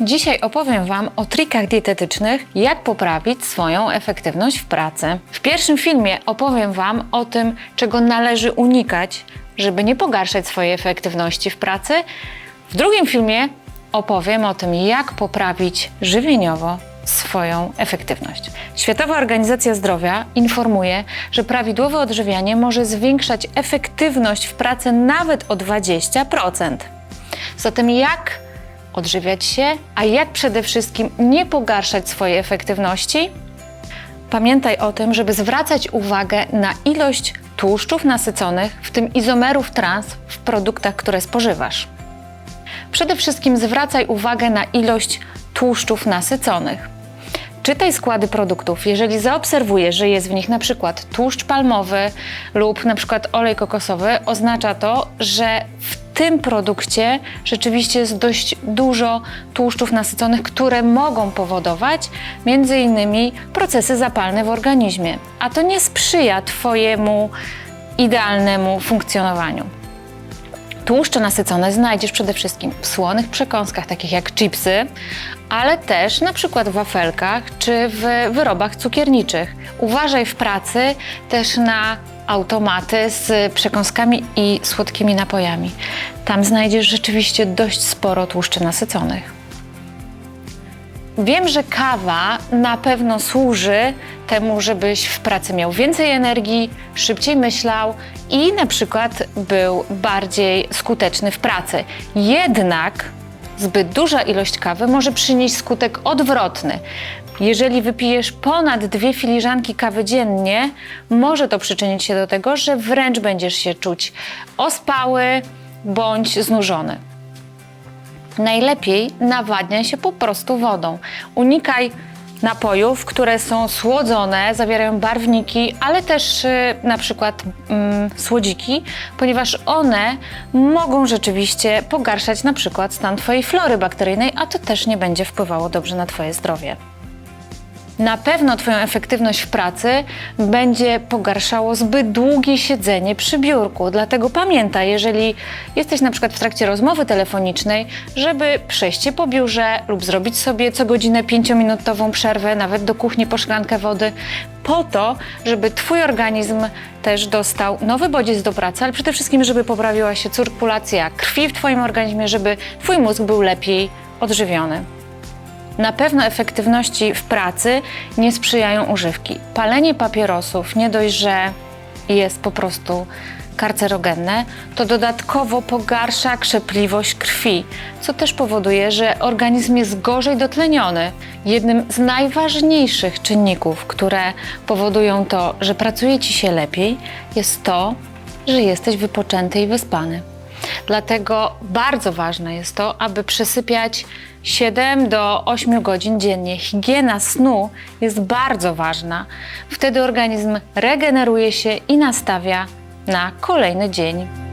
Dzisiaj opowiem Wam o trikach dietetycznych, jak poprawić swoją efektywność w pracy. W pierwszym filmie opowiem Wam o tym, czego należy unikać, żeby nie pogarszać swojej efektywności w pracy. W drugim filmie opowiem o tym, jak poprawić żywieniowo swoją efektywność. Światowa Organizacja Zdrowia informuje, że prawidłowe odżywianie może zwiększać efektywność w pracy nawet o 20%. Zatem jak odżywiać się, a jak przede wszystkim nie pogarszać swojej efektywności? Pamiętaj o tym, żeby zwracać uwagę na ilość tłuszczów nasyconych, w tym izomerów trans w produktach, które spożywasz. Przede wszystkim zwracaj uwagę na ilość tłuszczów nasyconych. Czytaj składy produktów. Jeżeli zaobserwujesz, że jest w nich na przykład tłuszcz palmowy lub na przykład olej kokosowy, oznacza to, że w tym produkcie rzeczywiście jest dość dużo tłuszczów nasyconych, które mogą powodować między innymi procesy zapalne w organizmie, a to nie sprzyja Twojemu idealnemu funkcjonowaniu. Tłuszcze nasycone znajdziesz przede wszystkim w słonych przekąskach, takich jak chipsy, ale też na przykład w wafelkach czy w wyrobach cukierniczych. Uważaj w pracy też na automaty z przekąskami i słodkimi napojami. Tam znajdziesz rzeczywiście dość sporo tłuszczy nasyconych. Wiem, że kawa na pewno służy temu, żebyś w pracy miał więcej energii, szybciej myślał i na przykład był bardziej skuteczny w pracy. Jednak zbyt duża ilość kawy może przynieść skutek odwrotny. Jeżeli wypijesz ponad dwie filiżanki kawy dziennie, może to przyczynić się do tego, że wręcz będziesz się czuć ospały bądź znużony. Najlepiej nawadniaj się po prostu wodą. Unikaj napojów, które są słodzone, zawierają barwniki, ale też y, na przykład mm, słodziki, ponieważ one mogą rzeczywiście pogarszać na przykład stan Twojej flory bakteryjnej, a to też nie będzie wpływało dobrze na Twoje zdrowie na pewno Twoją efektywność w pracy będzie pogarszało zbyt długie siedzenie przy biurku. Dlatego pamiętaj, jeżeli jesteś na przykład w trakcie rozmowy telefonicznej, żeby przejść się po biurze lub zrobić sobie co godzinę pięciominutową przerwę, nawet do kuchni po szklankę wody, po to, żeby Twój organizm też dostał nowy bodziec do pracy, ale przede wszystkim, żeby poprawiła się cyrkulacja krwi w Twoim organizmie, żeby Twój mózg był lepiej odżywiony. Na pewno efektywności w pracy nie sprzyjają używki. Palenie papierosów nie dość, że jest po prostu karcerogenne, to dodatkowo pogarsza krzepliwość krwi, co też powoduje, że organizm jest gorzej dotleniony. Jednym z najważniejszych czynników, które powodują to, że pracuje ci się lepiej, jest to, że jesteś wypoczęty i wyspany. Dlatego bardzo ważne jest to, aby przesypiać 7 do 8 godzin dziennie. Higiena snu jest bardzo ważna. Wtedy organizm regeneruje się i nastawia na kolejny dzień.